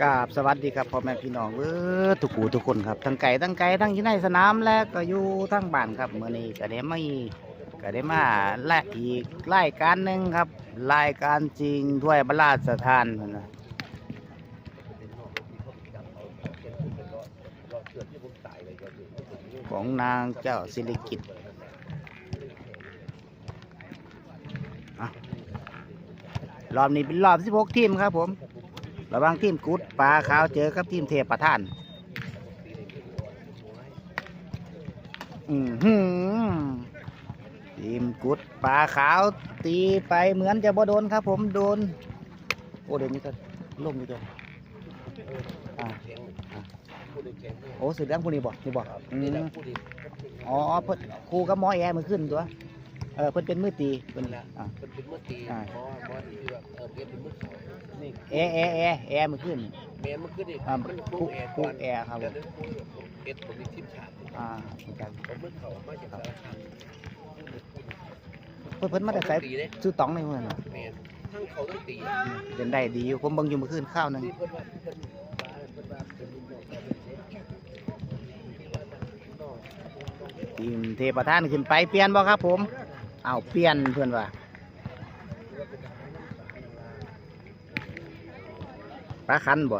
กราบสวัสดีครับพ่อแม่พี่น้องเออทุกผู้ทุกคนครับทั้งไก่ทั้งไก่ทั้งอยู่ในสนามและก็อยู่ทั้งบ้านครับเมื่อนี้ก็ได้มาก็ได้มาและอีกรายการหนึ่งครับรายการจริงถ้วยบรรลาสถานนะของนางเจ้าสิริกิตรอบนี้เป็นรอบ 16 ทีมครับผม ระว่างทีมกุดปลาขาวเจอกับทีมเทพประท่าน อือหือทีมกุดปลาขาวตีไปเหมือนจะบ่โดนครับผมโดน โอ้เดี๋ยวนี้ก็ล่มอยู่ตัวอ่าโอ้สื่อเรื่องพวกนี้บอกนี่บอกอ๋อเพิ่นครูกับหมอแอร์มือขึ้นตัว เออเพิ่นเป็นมือตีเพิ่นอ่าเป็นเป็นมือตีอ่า เพราะว่าเพราะว่าที่แบบเออเปลี่ยนเป็นมือเขานี่แอร์แอร์แอร์แอร์มือขึ้นแมนมันขึ้นอีกอ่ามันคู่คู่แอร์คู่ก่อนแอร์ครับผมแต่นั้นคู่เอ็ดผมมีทีมชาติอ่าเหมือนกันผมมือเขามาจากสารคามเพิ่นเพิ่นมาแต่ใส่ตีเลยซื้อตองในเพิ่นน่ะแมนทั้งเขาต้องตีเดินได้ดีอยู่ผมเบิ่งอยู่เมื่อคืนข้าวหนึง ที่เพิ่นว่าเพิ่นว่าเพิ่นว่าเป็นลูกน้องแต่เป็นเซ็ตที่ว่าน้อง ทีมเทประธานขึ้นไปเปลี่ยนบ่ครับผม เอาเปลี่ยนเพิ่อนว่าปลาคันบ่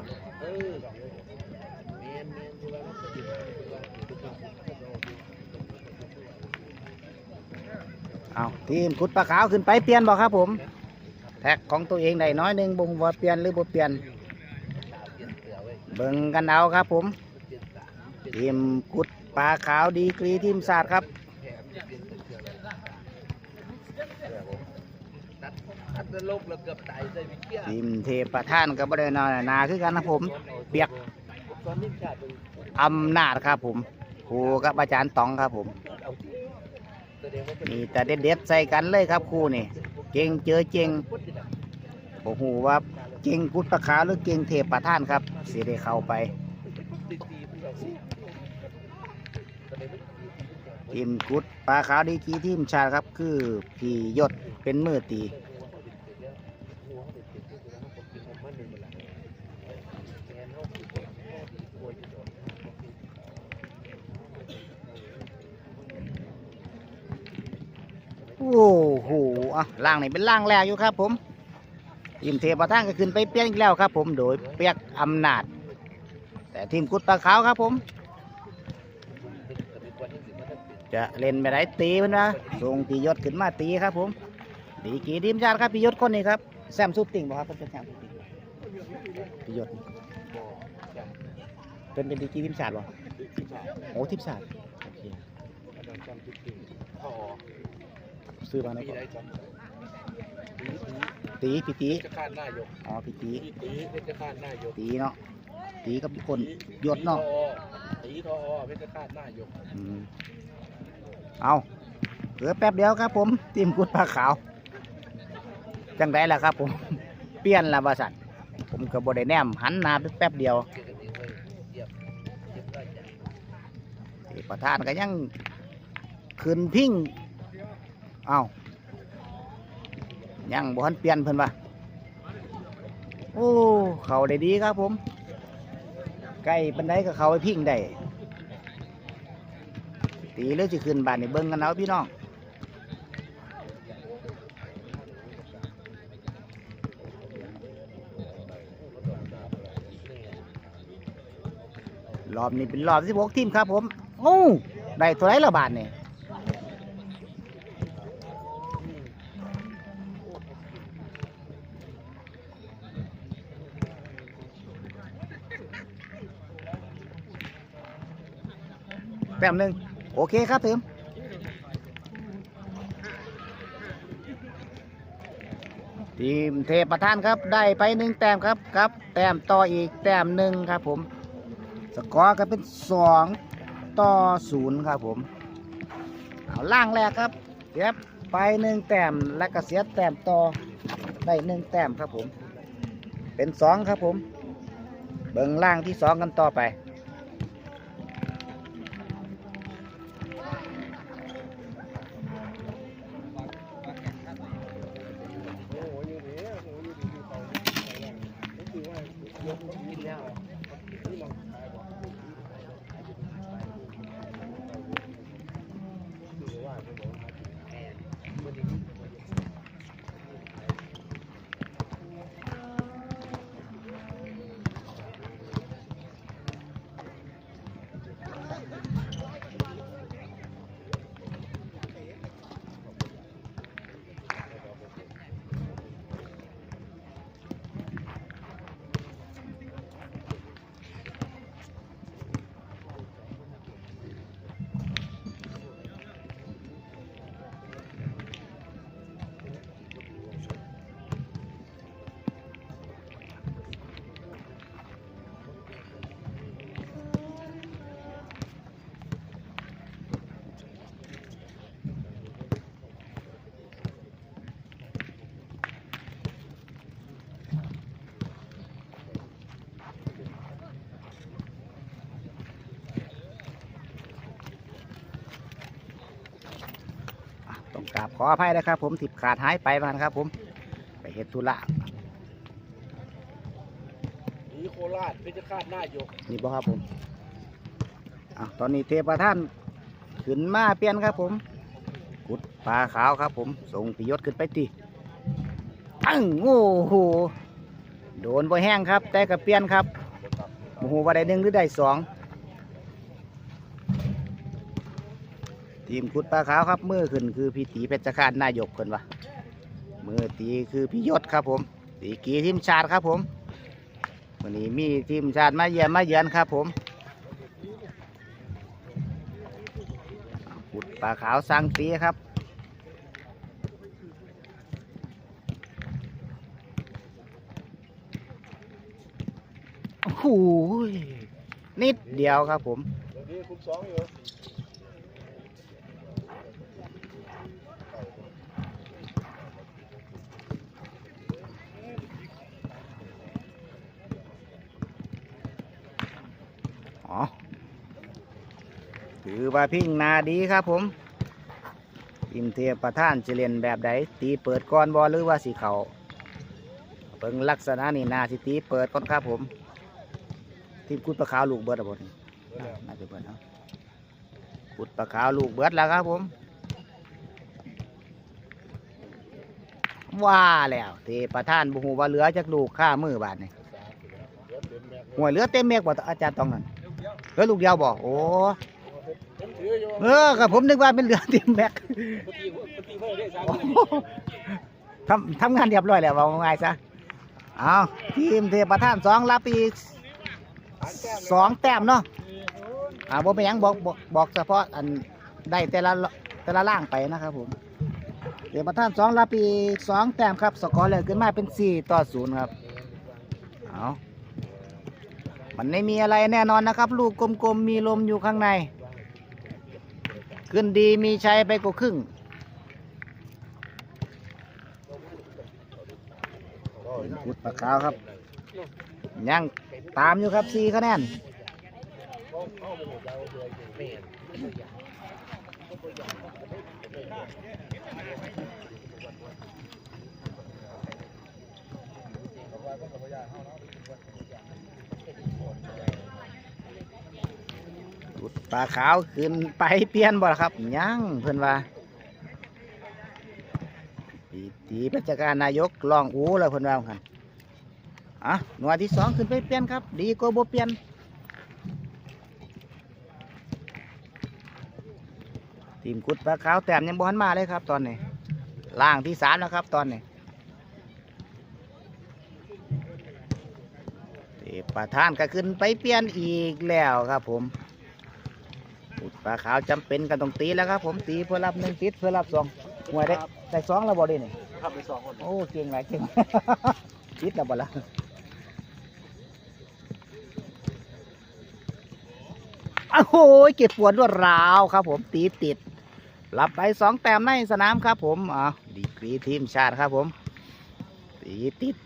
เอาทีมขุดปลาขาวขึ้นไปเปลี่ยนบ่ครับผม แท็กของตัวเองได้น้อยหนึ่งบ่ฮู้ว่าเปลี่ยนหรือบ่เปลี่ยน เบิ่งกันเอาครับผมทีมขุดปลาขาวดีกรีทีมศาสตร์ครับ แถมเปลี่ยนเป็นเสือเลย ตัตล้วลบแล้วเกือบตายใส่วิเชียทีมเทประธานก็บ่ได้น้อยหนาคือกันนะผม เปียกตอนนี้ชาติอำนาจครับผมครูกับอาจารย์ตองครับผมเอาแสดงว่เป็นมีแต่เด็ดๆใส่กันเลยครับครูนี่ เก่งเจอเก่งโอ้โหว่าเก่งกุดปลาขาวหรือเก่งเทพประท่านครับเสิได้เข้าไปทีมกุดปลาขาวดีกีทีมชาติครับ คือพี่ยศเป็นมือตี โอ้โหอะล่างนี่เป็นล่างแรกอยู่ครับ ผมทีมเทปะท่านก็ขึ้นไปเปียนอีกแล้วครับ ผมโดยเปียกอำนาจ แต่ทีมกุดปลาขาวครับ ผม จะเล่นไปไหนตีมันนะส่งปียศขึ้นมาตีครับ ผมดีกีทีมชาติครับปียศคนนี้ครับแซมซูปติงบอกครับเป็นแซมซูปติงปียศเป็นเป็นดีกีทีมชาติบ่โอ้ทีมชาติโอเค ซื้อมาในก่อนตีพี่ตีจะขาดหน้ายกอ๋อพี่ตีตีเป็นจะขาดหน้ายกตีเนาะตีกับคนยศเนาะตีทอเป็นจะขาดหน้ายกอืมเอาเหลือแป๊บเดียวครับ ผมทีมกุดปลาขาว จังไดล่ะครับ ผมเปลี่ยนละบริษัทผมก็บได้แนมหันหน้าไปแป๊บเดียวเกี่ยวกับนี้ไว้เยียบเยียบได้จ้ะที่ประธานก็ยังขึ้นพิ้งเอายังบ่ทันเปลี่ยนเพิ่นว่าโอ้เขาได้ดีครับผมใกล้ปันไดก็เขาไปพิ้งได้ตีเลยสิขึ้นบานนี่เบิ่งกันเอาพี่น้องรอบนี้เป็นรอบที่6ทีมครับผม โอ้ ได้ตัวไหนละบาทเนี่ย แต้มหนึ่งโอเคครับเติมทีมเทพประธานครับได้ไปหนึ่งแต้มครับครับ แต้มต่ออีกแต้มหนึ่งครับผมสกอร์ก็เป็นสองต่อศูนย์ครับผมเอาล่างแรกครับเสียไปหนึ่งแต้มและก็เสียแต้มต่อได้หนึ่งแต้มครับผม เป็นสองครับผม เบิ่งล่างที่สองกันต่อไป กินแองกราบขออภัยนะครับ ผมติดขาดหายไปบ้างครับ ผม ไปเฮ็ดธุระนี่โคราชเพชรฆาตหน้ายกนี่บ่ครับผมอะตอนนี้เทพท่านขึ้นมาเปลี่ยนครับ ผม กุดปลาขาวครับ ผมส่งปิยศขึ้นไปตีตั้งโอ้โหโดนบ่แห้งครับ แต่ก็เปลี่ยนครับโอ้โหว่าได้หนึ่งหรือได้สอง ทีมกุดปลาขาวครับ มือขึ้นคือพี่ตีเพชรฆาตนายกคนวะมือตีคือพี่ยศครับผมตีกีทีมชาติครับผมวันนี้มีทีมชาติมาเยี่ยมมาเยือนครับผมขุดปลาขาวสังตีครับโอ้โหนิดเดียวครับผมเดี๋ยวนี้คุณสองอยู่ ว่าพิงนาดีครับผม อิมเทียประท่านจะเรียนแบบใดตีเปิดก้อนบอหรือว่าสีเขาเปิงลักษณะนี่นาสิตีเปิดก้อนครับผม ทีมกุดปลาขาวลูกเบิดอะบดนี่น่าจะเบิดเนาะกุดปลาขาวลูกเบิดแล้วครับผมว่าแล้วเทประท่านบุหูว่าเหลือจากลูกข้ามือบาทนี่เดี๋ยวเต็มแม็กหวยเหลือเต็มเมฆบ่อาจารย์ต้องนั่นเหลือลูกเดียวบ่โอ้ผมถืออยู่ เออกับผมนึกว่าเป็นเหลือเต็มแม็กปกติปกติเพื่อนได้สามโอ้โหทำทำงานเรียบร้อยแล้วว่าง่ายซะเอาทีมเทพท่านสองรับอีกสองแต้มเนาะอ่าบ่เป็นหยังบอกบอกบอกเฉพาะอันได้แต่ละแต่ละล่างไปนะครับผมเทพท่านสองรับอีกสองแต้มครับ สกอร์เลยขึ้นมาเป็นสี่ต่อศูนย์ครับเอามันไม่มีอะไรแน่นอนนะครับ ลูกกลมๆมีลมอยู่ข้างใน ขึ้นดีมีชัยไปกว่าครึ่ง กุดปากขาวครับ ยังตามอยู่ครับสี่คะแนนกุด ปลาขาวขึ้นไปเปลี่ยนบ่ละครับยังเพื่อนว่าปีตีราชการนายกลองอู้แล้วเพื่อนว่ากันอะหน่วยที่สองขึ้นไปเปลี่ยนครับ ดีกว่าบ่เปลี่ยนทีมกุดปลาขาวแต้มยังบ่หันมาเลยครับ ตอนนี้ล่างที่สามแล้วครับ ตอนนี้ประธานก็ขึ้นไปเปลี่ยนอีกแล้วครับผม ปลาขาวจำเป็นกันต้องตีแล้วครับ ผมตีเพื่อรับหนึ่งติดเพื่อรับสองหวยได้ได้สองแล้วบ่ได้นี่ทำไปสองคนโอ้เก่งหลายเก่งติดแล้วบ่ละโอ้โหเก็บปวดรวดราวครับ ผมตีติดรับไปสองแต้มในสนามครับ ผมอ่าดีกรีทีมชาติครับ ผมตีติด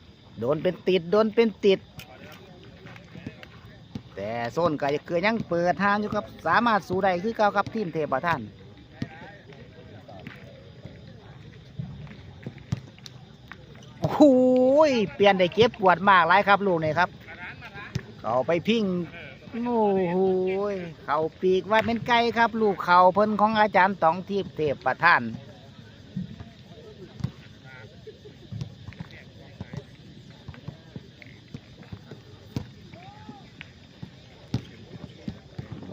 โดนเป็นติดโดนเป็นติด แต่โซนก็เกิดยังเปิดทางอยู่ครับ สามารถสู้ได้คือเก่าครับทีมเทพประท่านโอ้โหเปลี่ยนได้เก็บปวดมากหลายครับลูกนี่ครับ เขาไปพิ้งโอ้โหเขาปีกว่าเป็นไก่ครับ ลูกเขาเพิ่นของอาจารย์ตองทีพเทพประท่าน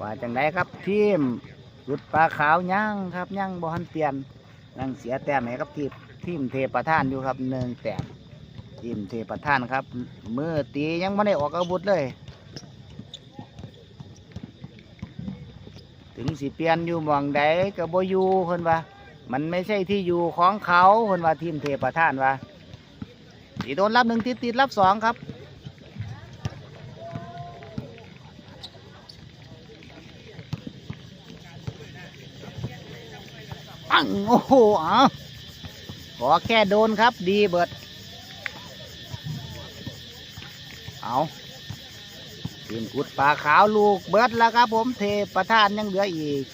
ว่าจังไดครับทีมหลุดปลาขาวย่างครับย่างบอลเปลี่ยนยังเสียแต้มให้ครับทีมทีมเทประท่านอยู่ครับหนึ่งแต้มทีมเทประท่านครับมือตียังไม่ได้ออกอาวุธเลย ถึงสิเปลี่ยนอยู่หมองใดกับโบอยูเพิ่นว่า มันไม่ใช่ที่อยู่ของเขาเพิ่นว่าทีมเทประท่านว่าสีโดนรับหนึ่งติดติดรับสองครับ ปังโอ้โหเอาขอแค่โดนครับ ดีเบิด เอาทีมกุดปลาขาวลูกเบิดแล้วครับ ผมเทประทานยังเหลืออีก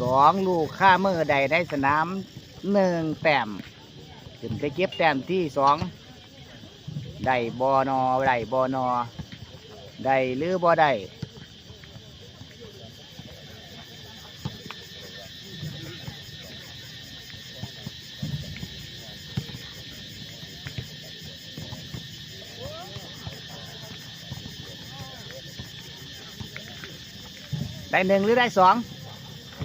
สองลูกข้ามือใดในสนามหนึ่งแต้มถึงไปเก็บแต้มที่สองได้บอนอได้บอนอได้หรือบ่ได้ ได้หนึ่งหรือได้สอง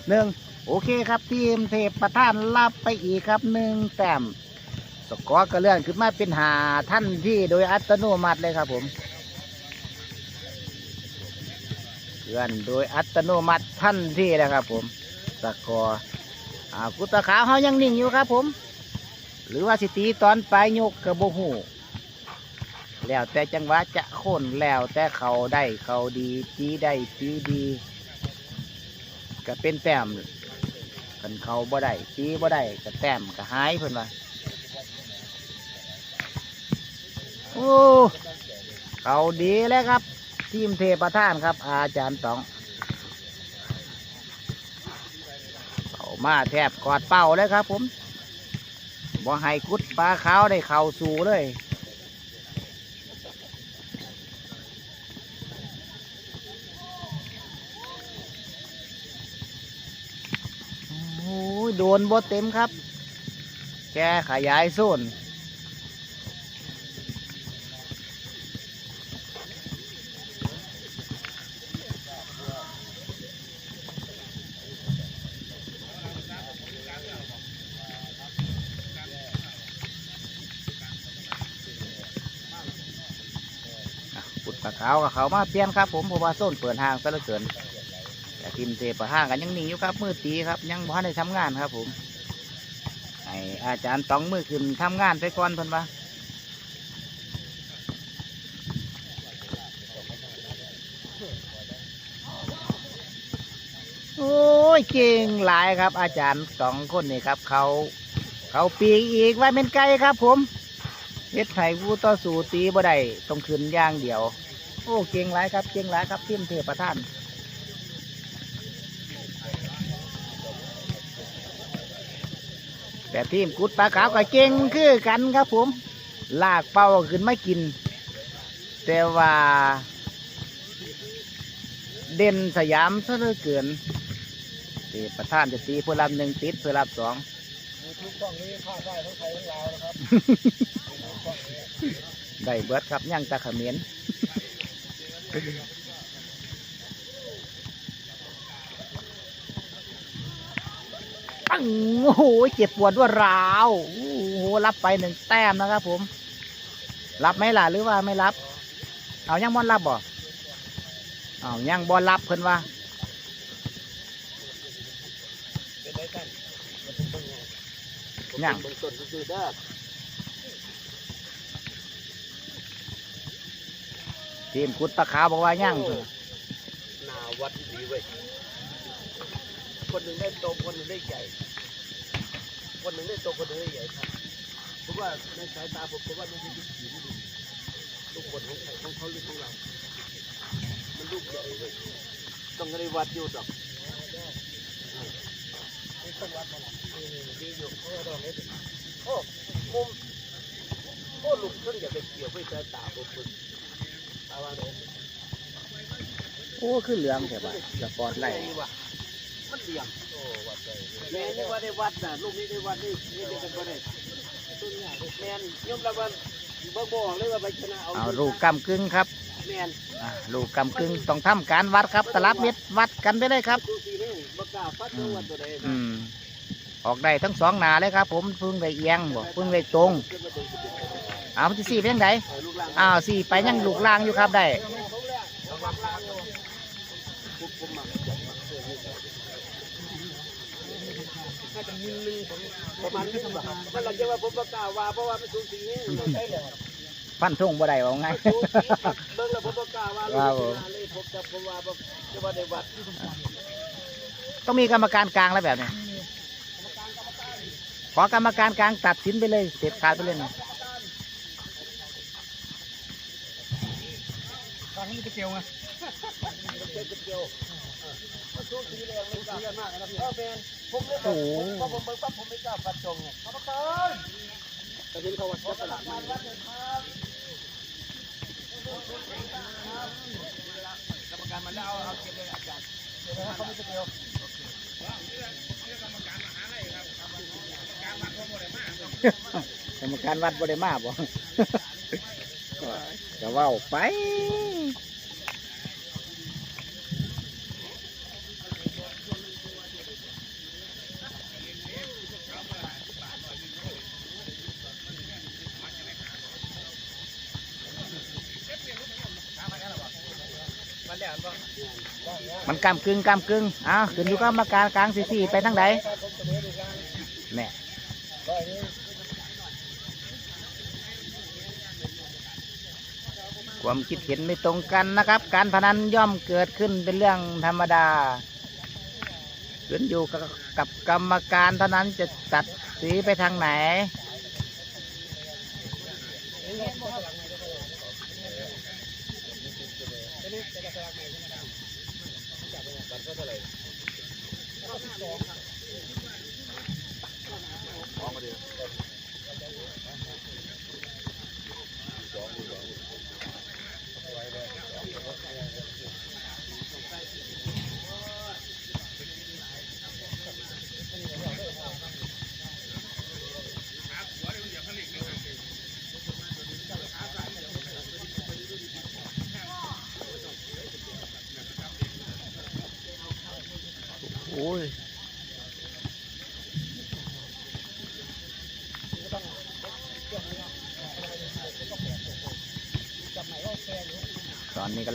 หนึ่งโอเคครับทีมเทพประธานรับไปอีกครับหนึ่งแต้มสกอร์ก็เลื่อนขึ้นมาเป็นหาท่านที่โดยอัตโนมัติเลยครับผมเลื่อนโดยอัตโนมัติท่านที่นะครับผมสกอร์อ่ากุตะขาวเขายังนิ่งอยู่ครับผม หรือว่าสิตีตอนปลายยกกระโบหูแล้วแต่จังหวะจะโค่นแล้วแต่เขาได้เขาดีตีได้ตีดี ก็เป็นแต้มกันเขาบ่ได้ตีบ่ได้ก็แต้มก็หายเพิ่นว่าโอ้เขาดีแล้วครับ ทีมเทพท่านครับ อาจารย์ตองเขามาแทบกอดเป้าเลยครับ ผมบ่ให้กุดปลาขาวได้เข่าสู่เลย โอ้ย โดนบ่เต็มครับ แกขยายโซนปุดปลาขาวกับเขามาเปลี่ยนครับผมเพราะว่าโซนเปิดห้างซะเหลือเกิน ทีมเทปห้างกันยังหนีอยู่ครับมือตีครับ ยังบ่ทันได้ทำงานครับ ผมไออาจารย์ต้องมือขึ้นทำงานไปก่อนเพิ่นว่าโอ้ยเก่งหลายครับ อาจารย์สองคนนี่ครับ เขา เขาปีกอีกไว้เป็นไก่ครับ ผมเฮ็ดไห้ผู้ต่อสู้ตีบ่ได้ต้องขึ้นย่างเดียว โอ้เก่งหลายครับ เก่งหลายครับทีมเทพประท่าน แต่ทีมกุดปลาขาวก็เก่งคือกันครับผม ลากเป้าขึ้นไมากิน แต่ว่า เด่นสยามซะเหลือเกินเทพประธานจะตีเพื่อรับหนึ่งติดเพื่อรับสองทูบกล้องนี้พลาดได้ทั้งไทยทั้งลาวนะครับได้เบิดครับย่างตะขมียน ปังโอ้โหเจ็บปวดรวดร้าวโอ้โหรับไปหนึ่งแต้มนะครับผม รับไหมล่ะหรือว่าไม่รับ เอายังบอลรับบ่เอายังบอลรับเพิ่นว่าเป็นไรกันมันเป็นเบิ่งไงยังทีมกุดตะขาวบอกว่ายังหนาวัดดีเว้ย คนหนึ่งได้โตคนหนึ่งได้ใหญ่ คนหนึ่งได้โตคนหนึ่งได้ใหญ่ครับเพราะว่าในสายตาผมผมว่ามันเป็นวิถีที่ดีทุกคนของใครของเขาหรือของเรา มันลูกใหญ่เว้ยต้องได้วัดอยู่ดอกนี่ต้องวัดมาหรอดีอยู่เพราะว่าเราเนี่ยโอ้มุมโอ้ลูกเครื่องอย่าไปเกี่ยวไปสายตาผมผมตาวางเลยโอ้คือเหลืองแต่ว่าสปอร์ตไลท์ว่ะ มันเหลี่ยมโอ้วัดได้แม่นี่ว่าได้วัดน่ะลูกนี้ได้วัดนี่นี่ได้กันบ่ได้ต้นเนี่ยแม่นยอมรับว่าบ่บอกเลยว่าไปชนะเอาเอาลูกกำกึ่งครับแม่นอ่าลูกกำกึ่งต้องทำการวัดครับตลับเม็ดวัดกันไปเลยครับดูสินี่บ่กล้าฟัดตัววัดตัวใดอืมออกได้ทั้งสองหนาเลยครับ ผมเพึ่งได้เอียงบ่เพึ่งได้ตรงขึ้นมาตรงสิบเอ็ดเอามันจะสี่ไปยังไงเออลูกหลานอ้าวสี่ไปยังลูกล่างอยู่ครับได้ ระวังล่างอยู่ผมผมมักจับมักเสื้อนี่น่าจะยิงหนึงผม ประมาณนี้ครับมันหลังจากว่าผมบ่กล้าว่าเพราะว่ามันสูงสิงนี่มันใช่แล้วฟันทุ่งบ่ได้ว่าไงเบิ่งแล้วผมบ่กล้าว่าครับผมเลยผมจับผมว่าจะว่าได้วัดต้องมีกรรมการกลางแล้วแบบนี้ขอกรรมการกลางตัดสินไปเลยเด็ดขาดไปเลยนะทางนี้จะเกี่ยวไง ช่วเกี่ยวมันสูงสีแรงมันกล้ามากนะพี่เออแฟนผมเลยบอกผมพอผมเบิ่งปั๊บผมไม่กล้าฟัดจงไงกรรมการแต่เห็นเขาวัดจับตลาดมากรรมการมาแล้วเอาเก็บเลยอาจารย์เดี๋ยวเขาไม่จะเกี่ยวกรรมการวัดบ่ได้มาบ่จะว้าไป มาแล้วบ่ มัน กำกึ่งกำกึ่งอ้าวขึ้นอยู่กับกรรมการกลางสี่สี่ไปทางไหนแน่ความคิดเห็นไม่ตรงกันนะครับ การพนันย่อมเกิดขึ้นเป็นเรื่องธรรมดาขึ้นอยู่กับกับกรรมการเท่านั้นจะตัดสีไปทางไหน โ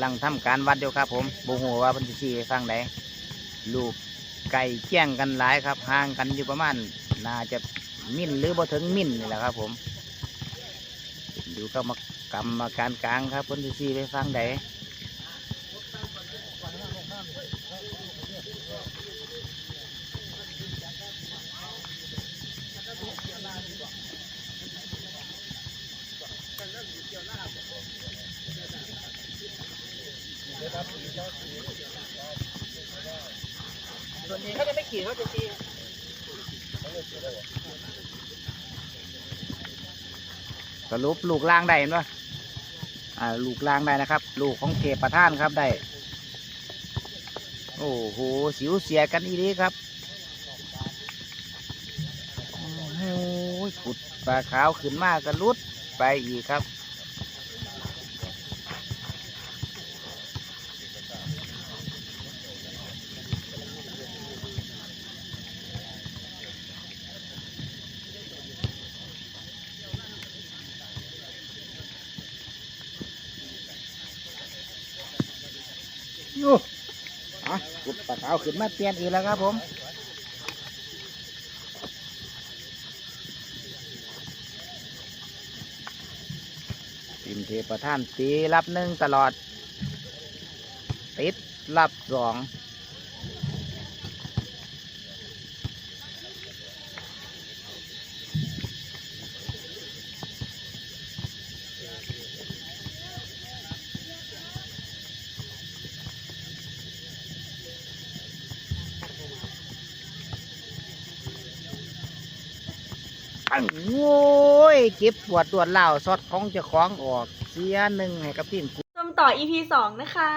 ลังทำการวัดอยู่ครับผมบูหัวว่าพันธุ์ชีไปฟังไหนลูกไก่เกี้ยงกันหลายครับห่างกันอยู่ประมาณน่าจะมิ่นหรือบ่ถึงมิ่นนี่แหละครับ ผม ดูกรรมกรรมการกลางครับพันธุ์ชีไปฟังไหน ส่วนนี้เขาจะไม่ขี่เขาจะตีสรุปลูกล่างได้เห็นปะอ่า ลูกล่างได้นะครับ ลูกของเทประธานครับได้ โอ้โห สิวเสียกันอีนี้ครับ โอ้โหขุดปลาขาวขึ้นมากกระลุดไปอีกครับ โอ้อะขุดปลา ขึ้นมาเปลี่ยนอีกแล้วครับผมทีมเทประท่านตีรับหนึ่งตลอด ติดรับสองโง่ยเก็บปวดตรวจเหล่าสอดของเจะคล้าของออก เสียหนึ่งให้กับทีม ชมต่อต่อ EP 2 นะคะ